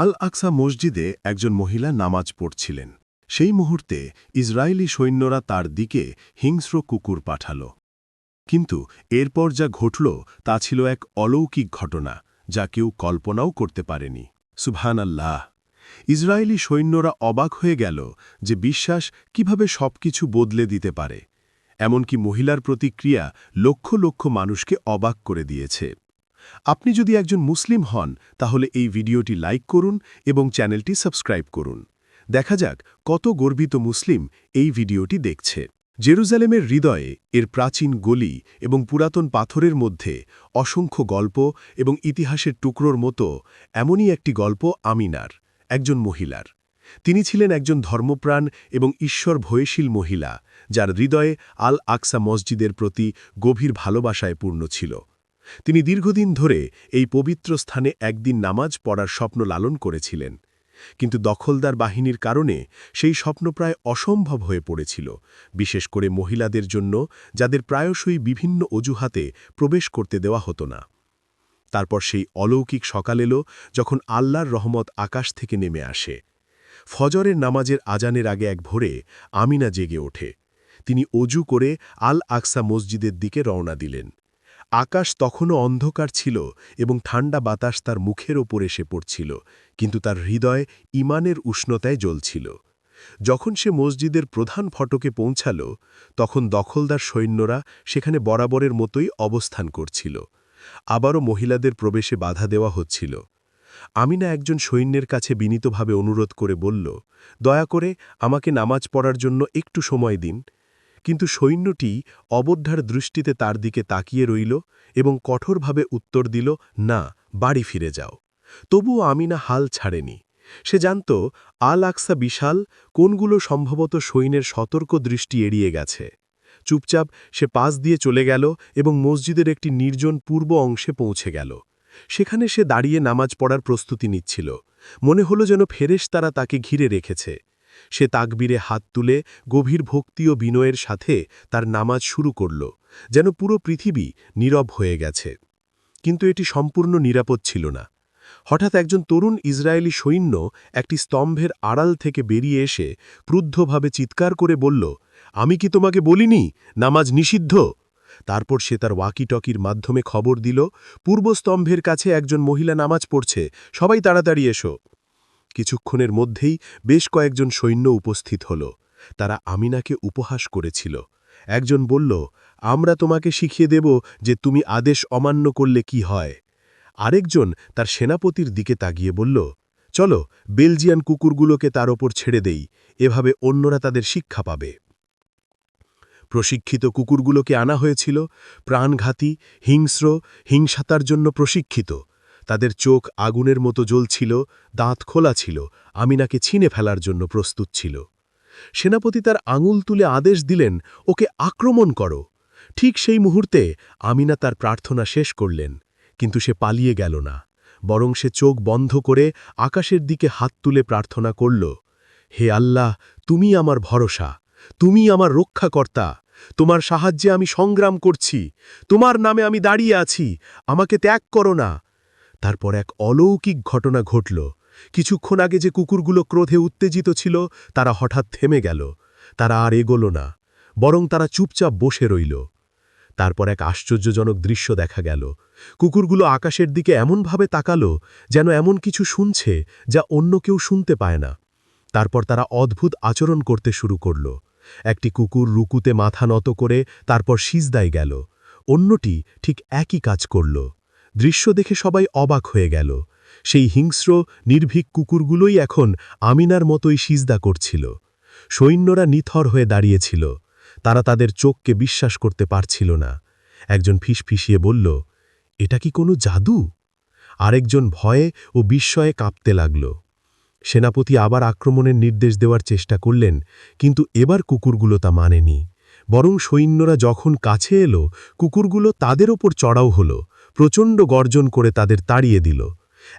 আল আকসা মসজিদে একজন মহিলা নামাজ পড়ছিলেন। সেই মুহূর্তে ইসরায়েলি সৈন্যরা তার দিকে হিংস্র কুকুর পাঠাল। কিন্তু এরপর যা ঘটল তা ছিল এক অলৌকিক ঘটনা, যা কেউ কল্পনাও করতে পারেনি। সুবহান আল্লাহ ইসরায়েলি সৈন্যরা অবাক হয়ে গেল যে বিশ্বাস কীভাবে সবকিছু বদলে দিতে পারে। এমনকি মহিলার প্রতিক্রিয়া লক্ষ লক্ষ মানুষকে অবাক করে দিয়েছে। আপনি যদি একজন মুসলিম হন, তাহলে এই ভিডিওটি লাইক করুন এবং চ্যানেলটি সাবস্ক্রাইব করুন। দেখা যাক কত গর্বিত মুসলিম এই ভিডিওটি দেখছে। জেরুজালেমের হৃদয়ে এর প্রাচীন গলি এবং পুরাতন পাথরের মধ্যে অসংখ্য গল্প এবং ইতিহাসের টুকরোর মতো এমনই একটি গল্প আমিনার, একজন মহিলার। তিনি ছিলেন একজন ধর্মপ্রাণ এবং ঈশ্বর ভয়শীল মহিলা, যার হৃদয়ে আল আকসা মসজিদের প্রতি গভীর ভালোবাসায় পূর্ণ ছিল। তিনি দীর্ঘদিন ধরে এই পবিত্র স্থানে একদিন নামাজ পড়ার স্বপ্ন লালন করেছিলেন। কিন্তু দখলদার বাহিনীর কারণে সেই স্বপ্ন প্রায় অসম্ভব হয়ে পড়েছিল, বিশেষ করে মহিলাদের জন্য, যাদের প্রায়শই বিভিন্ন অজুহাতে প্রবেশ করতে দেওয়া হতো না। তারপর সেই অলৌকিক সকাল এলো যখন আল্লাহর রহমত আকাশ থেকে নেমে আসে। ফজরের নামাজের আজানের আগে এক ভোরে আমিনা জেগে ওঠে। তিনি অজু করে আল আকসা মসজিদের দিকে রওনা দিলেন। আকাশ তখনও অন্ধকার ছিল এবং ঠান্ডা বাতাস তার মুখের ওপর এসে পড়ছিল, কিন্তু তার হৃদয় ইমানের উষ্ণতায় জ্বলছিল। যখন সে মসজিদের প্রধান ফটকে পৌঁছাল, তখন দখলদার সৈন্যরা সেখানে বরাবরের মতোই অবস্থান করছিল। আবারও মহিলাদের প্রবেশে বাধা দেওয়া হচ্ছিল। আমিনা একজন সৈন্যের কাছে বিনীতভাবে অনুরোধ করে বলল, দয়া করে আমাকে নামাজ পড়ার জন্য একটু সময় দিন। কিন্তু সৈন্যটি অবদ্ধার দৃষ্টিতে তার দিকে তাকিয়ে রইল এবং কঠোরভাবে উত্তর দিল, না, বাড়ি ফিরে যাও। তবুও আমিনা হাল ছাড়েনি। সে জানত, আল আকসা বিশাল, কোনগুলো সম্ভবত সৈন্যের সতর্ক দৃষ্টি এড়িয়ে গেছে। চুপচাপ সে পাশ দিয়ে চলে গেল এবং মসজিদের একটি নির্জন পূর্ব অংশে পৌঁছে গেল। সেখানে সে দাঁড়িয়ে নামাজ পড়ার প্রস্তুতি নিচ্ছিল। মনে হলো যেন ফেরেশ তারা তাকে ঘিরে রেখেছে। সে তাকবীরে হাত তুলে গভীর ভক্তি ও বিনয়ের সাথে তার নামাজ শুরু করল, যেন পুরো পৃথিবী নীরব হয়ে গেছে। কিন্তু এটি সম্পূর্ণ নিরাপদ ছিল না। হঠাৎ একজন তরুণ ইসরায়েলি সৈন্য একটি স্তম্ভের আড়াল থেকে বেরিয়ে এসে ক্রুদ্ধভাবে চিৎকার করে বলল, আমি কি তোমাকে বলিনি? নামাজ নিষিদ্ধ? তারপর সে তার ওয়াকিটকির মাধ্যমে খবর দিল, পূর্বস্তম্ভের কাছে একজন মহিলা নামাজ পড়ছে। সবাই তাড়াতাড়ি এসো। কিছুক্ষণের মধ্যেই বেশ কয়েকজন সৈন্য উপস্থিত হল। তারা আমিনাকে উপহাস করেছিল। একজন বলল, আমরা তোমাকে শিখিয়ে দেব যে তুমি আদেশ অমান্য করলে কি হয়। আরেকজন তার সেনাপতির দিকে তাগিয়ে বলল, চলো, বেলজিয়ান কুকুরগুলোকে তার ওপর ছেড়ে দেই। এভাবে অন্যরা তাদের শিক্ষা পাবে। প্রশিক্ষিত কুকুরগুলোকে আনা হয়েছিল। প্রাণঘাতী, হিংস্র, হিংসাতার জন্য প্রশিক্ষিত। তাদের চোখ আগুনের মতো জ্বলছিল, দাঁত খোলা ছিল, আমিনাকে ছিনে ফেলার জন্য প্রস্তুত ছিল। সেনাপতি তার আঙুল তুলে আদেশ দিলেন, ওকে আক্রমণ করো। ঠিক সেই মুহূর্তে আমিনা তার প্রার্থনা শেষ করলেন, কিন্তু সে পালিয়ে গেল না। বরং সে চোখ বন্ধ করে আকাশের দিকে হাত তুলে প্রার্থনা করল, হে আল্লাহ, তুমি আমার ভরসা, তুমি আমার রক্ষাকর্তা, তোমার সাহায্যে আমি সংগ্রাম করছি, তোমার নামে আমি দাঁড়িয়ে আছি, আমাকে ত্যাগ করো না তারপর এক অলৌকিক ঘটনা ঘটল। কিছুক্ষণ আগে যে কুকুরগুলো ক্রোধে উত্তেজিত ছিল, তারা হঠাৎ থেমে গেল। তারা আর এগোল না, বরং তারা চুপচাপ বসে রইল। তারপর এক আশ্চর্যজনক দৃশ্য দেখা গেল। কুকুরগুলো আকাশের দিকে এমনভাবে তাকালো যেন এমন কিছু শুনছে যা অন্য কেউ শুনতে পায় না। তারপর তারা অদ্ভুত আচরণ করতে শুরু করল। একটি কুকুর রুকুতে মাথা নত করে তারপর সিজদায় গেল। অন্যটি ঠিক একই কাজ করল। দৃশ্য দেখে সবাই অবাক হয়ে গেল। সেই হিংস্র, নির্ভীক কুকুরগুলোই এখন আমিনার মতোই সিজদা করছিল। সৈন্যরা নিথর হয়ে দাঁড়িয়েছিল। তারা তাদের চোখকে বিশ্বাস করতে পারছিল না। একজন ফিসফিসিয়ে বলল, এটা কি কোনো জাদু? আরেকজন ভয়ে ও বিস্ময়ে কাঁপতে লাগল। সেনাপতি আবার আক্রমণের নির্দেশ দেওয়ার চেষ্টা করলেন, কিন্তু এবার কুকুরগুলো তা মানেনি। বরং সৈন্যরা যখন কাছে এলো, কুকুরগুলো তাদের ওপর চড়াও হল। প্রচণ্ড গর্জন করে তাদের তাড়িয়ে দিল।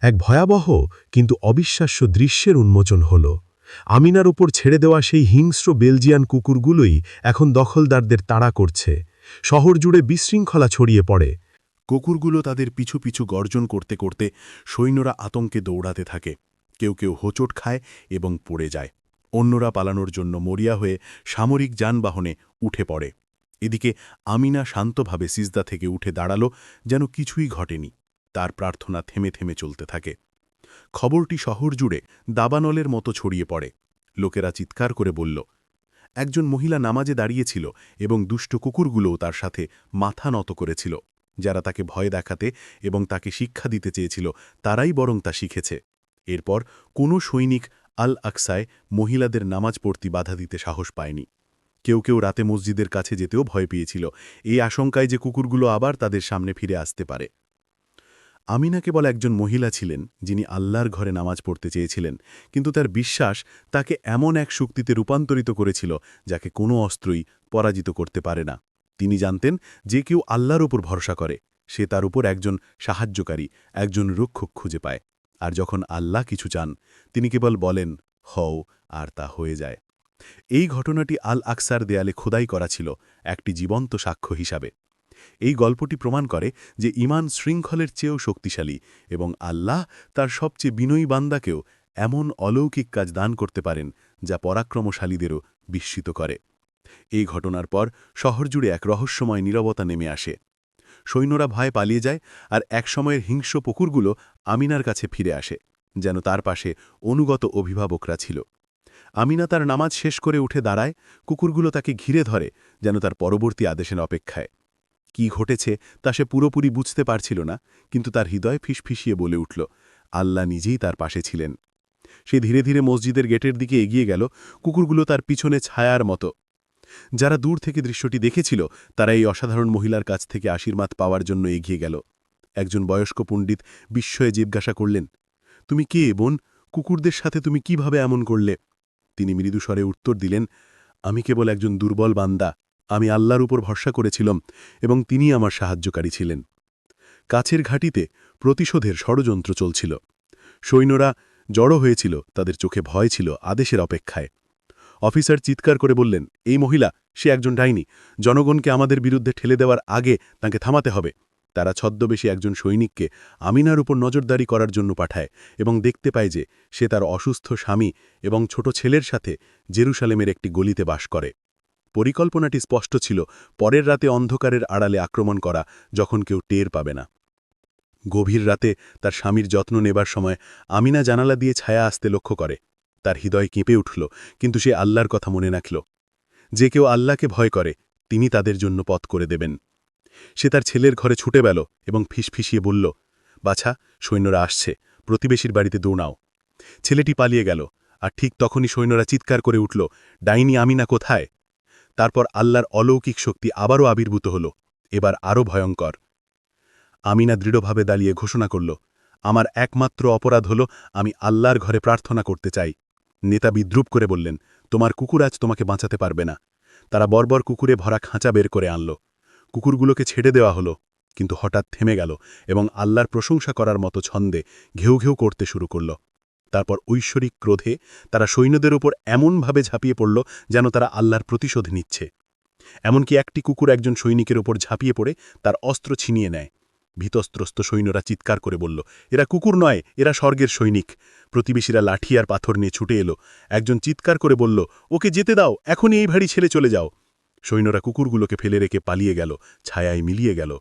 এক ভয়াবহ কিন্তু অবিশ্বাস্য দৃশ্যের উন্মোচন হল। আমিনার ওপর ছেড়ে দেওয়া সেই হিংস্র বেলজিয়ান কুকুরগুলোই এখন দখলদারদের তাড়া করছে। শহর জুড়ে বিশৃঙ্খলা ছড়িয়ে পড়ে। কুকুরগুলো তাদের পিছু পিছু গর্জন করতে করতে সৈন্যরা আতঙ্কে দৌড়াতে থাকে। কেউ কেউ হোঁচট খায় এবং পড়ে যায়। অন্যরা পালানোর জন্য মরিয়া হয়ে সামরিক যানবাহনে উঠে পড়ে। এদিকে আমিনা শান্তভাবে সিজদা থেকে উঠে দাঁড়াল, যেন কিছুই ঘটেনি। তার প্রার্থনা থেমে থেমে চলতে থাকে। খবরটি শহর জুড়ে দাবানলের মতো ছড়িয়ে পড়ে। লোকেরা চিৎকার করে বলল, একজন মহিলা নামাজে দাঁড়িয়েছিল এবং দুষ্ট কুকুরগুলোও তার সাথে মাথা নত করেছিল। যারা তাকে ভয় দেখাতে এবং তাকে শিক্ষা দিতে চেয়েছিল, তারাই বরং তা শিখেছে। এরপর কোনো সৈনিক আল আকসায় মহিলাদের নামাজ পড়তে বাধা দিতে সাহস পায়নি। কেউ কেউ রাতে মসজিদের কাছে যেতেও ভয় পেয়েছিল। এই আশঙ্কায় যে কুকুরগুলো আবার তাদের সামনে ফিরে আসতে পারে। আমিনা কেবল একজন মহিলা ছিলেন, যিনি আল্লাহর ঘরে নামাজ পড়তে চেয়েছিলেন, কিন্তু তার বিশ্বাস তাকে এমন এক শক্তিতে রূপান্তরিত করেছিল, যাকে কোনো অস্ত্রই পরাজিত করতে পারে না। তিনি জানতেন যে কেউ আল্লাহর উপর ভরসা করে, সে তার উপর একজন সাহায্যকারী, একজন রক্ষক খুঁজে পায়। আর যখন আল্লাহ কিছু চান, তিনি কেবল বলেন, হও, আর তা হয়ে যায়। এই ঘটনাটি আল আকসার দেয়ালে খোদাই করা ছিল একটি জীবন্ত সাক্ষ্য হিসাবে। এই গল্পটি প্রমাণ করে যে ইমান শৃঙ্খলের চেয়েও শক্তিশালী এবং আল্লাহ তার সবচেয়ে বিনয়ী বান্দাকেও এমন অলৌকিক কাজ দান করতে পারেন যা পরাক্রমশালীদেরও বিস্মিত করে। এই ঘটনার পর শহর জুড়ে এক রহস্যময় নীরবতা নেমে আসে। সৈন্যরা ভয় পালিয়ে যায় আর একসময়ের হিংস্র পুকুরগুলো আমিনার কাছে ফিরে আসে, যেন তার পাশে অনুগত অভিভাবকরা ছিল। আমিনা তার নামাজ শেষ করে উঠে দাঁড়ায়, কুকুরগুলো তাকে ঘিরে ধরে যেন তার পরবর্তী আদেশের অপেক্ষায়। কি ঘটেছে তা সে পুরোপুরি বুঝতে পারছিল না, কিন্তু তার হৃদয় ফিসফিসিয়ে বলে উঠল, আল্লাহ নিজেই তার পাশে ছিলেন। সে ধীরে ধীরে মসজিদের গেটের দিকে এগিয়ে গেল, কুকুরগুলো তার পিছনে ছায়ার মতো। যারা দূর থেকে দৃশ্যটি দেখেছিল, তারা এই অসাধারণ মহিলার কাছ থেকে আশীর্বাদ পাওয়ার জন্য এগিয়ে গেল। একজন বয়স্ক পণ্ডিত বিস্ময়ে জিজ্ঞাসা করলেন, তুমি কে বোন? কুকুরদের সাথে তুমি কীভাবে এমন করলে? তিনি মৃদুস্বরে উত্তর দিলেন, আমি কেবল একজন দুর্বল বান্দা। আমি আল্লাহর উপর ভরসা করেছিলাম এবং তিনি আমার সাহায্যকারী ছিলেন। কাছের ঘাটিতে প্রতিশোধের ষড়যন্ত্র চলছিল। সৈন্যরা জড়ো হয়েছিল, তাদের চোখে ভয় ছিল আদেশের অপেক্ষায়। অফিসার চিৎকার করে বললেন, এই মহিলা, সে একজন ডাইনি। জনগণকে আমাদের বিরুদ্ধে ঠেলে দেওয়ার আগে তাকে থামাতে হবে। তারা ছদ্মবেশী একজন সৈনিককে আমিনার উপর নজরদারি করার জন্য পাঠায় এবং দেখতে পায় যে সে তার অসুস্থ স্বামী এবং ছোট ছেলের সাথে জেরুসালেমের একটি গলিতে বাস করে। পরিকল্পনাটি স্পষ্ট ছিল, পরের রাতে অন্ধকারের আড়ালে আক্রমণ করা যখন কেউ টের পাবে না। গভীর রাতে তার স্বামীর যত্ন নেবার সময় আমিনা জানালা দিয়ে ছায়া আসতে লক্ষ্য করে। তার হৃদয় কেঁপে উঠল, কিন্তু সে আল্লাহর কথা মনে রাখল। যে কেউ আল্লাহকে ভয় করে, তিনি তাদের জন্য পথ করে দেবেন। সে তার ছেলের ঘরে ছুটে বেল এবং ফিসফিসিয়ে বলল, বাছা, সৈন্যরা আসছে, প্রতিবেশীর বাড়িতে দৌড়াও। ছেলেটি পালিয়ে গেল, আর ঠিক তখনই সৈন্যরা চিৎকার করে উঠল, ডাইনি আমি না কোথায়? তারপর আল্লাহর অলৌকিক শক্তি আবারও আবির্ভূত হল, এবার আরও ভয়ঙ্কর। আমিনা দৃঢ়ভাবে দাঁড়িয়ে ঘোষণা করল, আমার একমাত্র অপরাধ হল আমি আল্লাহর ঘরে প্রার্থনা করতে চাই। নেতা বিদ্রুপ করে বললেন, তোমার কুকুর আজ তোমাকে বাঁচাতে পারবে না। তারা বর্বর কুকুরে ভরা খাঁচা বের করে আনল। কুকুরগুলোকে ছেড়ে দেওয়া হলো, কিন্তু হঠাৎ থেমে গেল এবং আল্লাহর প্রশংসা করার মতো ছন্দে ঘেউ ঘেউ করতে শুরু করল। তারপর ঐশ্বরিক ক্রোধে তারা সৈন্যদের ওপর এমনভাবে ঝাঁপিয়ে পড়ল যেন তারা আল্লাহর প্রতিশোধ নিচ্ছে। এমনকি একটি কুকুর একজন সৈনিকের ওপর ঝাঁপিয়ে পড়ে, তার অস্ত্র ছিনিয়ে নেয়। ভীতস্ত্রস্ত সৈন্যরা চিৎকার করে বলল, এরা কুকুর নয়, এরা স্বর্গের সৈনিক। প্রতিবেশীরা লাঠি আর পাথর নিয়ে ছুটে এলো। একজন চিৎকার করে বলল, ওকে যেতে দাও, এখনই এই ভারী ছেলে চলে যাও। সৈন্যরা কুকুরগুলোকে ফেলে রেখে পালিয়ে গেল, ছায়ায় মিলিয়ে গেল।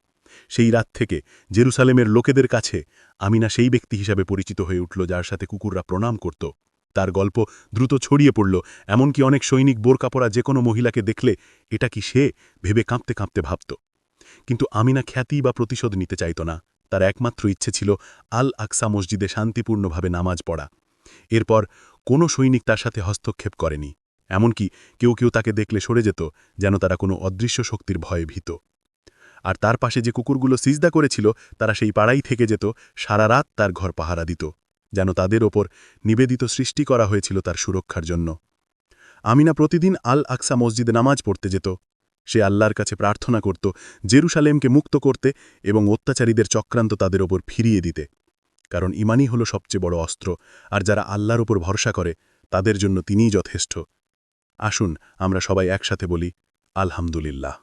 সেই রাত থেকে জেরুসালেমের লোকেদের কাছে আমিনা সেই ব্যক্তি হিসাবে পরিচিত হয়ে উঠল, যার সাথে কুকুররা প্রণাম করত। তার গল্প দ্রুত ছড়িয়ে পড়ল, এমনকি অনেক সৈনিক বোরকা পরা যে কোনো মহিলাকে দেখলে এটা কি সে ভেবে কাঁপতে কাঁপতে ভাবত। কিন্তু আমিনা খ্যাতি বা প্রতিশোধ নিতে চাইত না। তার একমাত্র ইচ্ছে ছিল আল আকসা মসজিদে শান্তিপূর্ণভাবে নামাজ পড়া। এরপর কোনো সৈনিক তার সাথে হস্তক্ষেপ করেনি। এমনকি কেউ কেউ তাকে দেখলে সরে যেত, যেন তারা কোনো অদৃশ্য শক্তির ভয়ে ভীত। আর তার পাশে যে কুকুরগুলো সিজদা করেছিল, তারা সেই পাড়াই থেকে যেত, সারা রাত তার ঘর পাহারা দিত, যেন তাদের ওপর নিবেদিত সৃষ্টি করা হয়েছিল তার সুরক্ষার জন্য। আমিনা প্রতিদিন আল আকসা মসজিদে নামাজ পড়তে যেত। সে আল্লাহর কাছে প্রার্থনা করত, জেরুসালেমকে মুক্ত করতে এবং অত্যাচারীদের চক্রান্ত তাদের ওপর ফিরিয়ে দিতে। কারণ ইমানই হল সবচেয়ে বড় অস্ত্র, আর যারা আল্লাহর ওপর ভরসা করে, তাদের জন্য তিনিই যথেষ্ট। আসুন আমরা সবাই একসাথে বলি আলহামদুলিল্লাহ।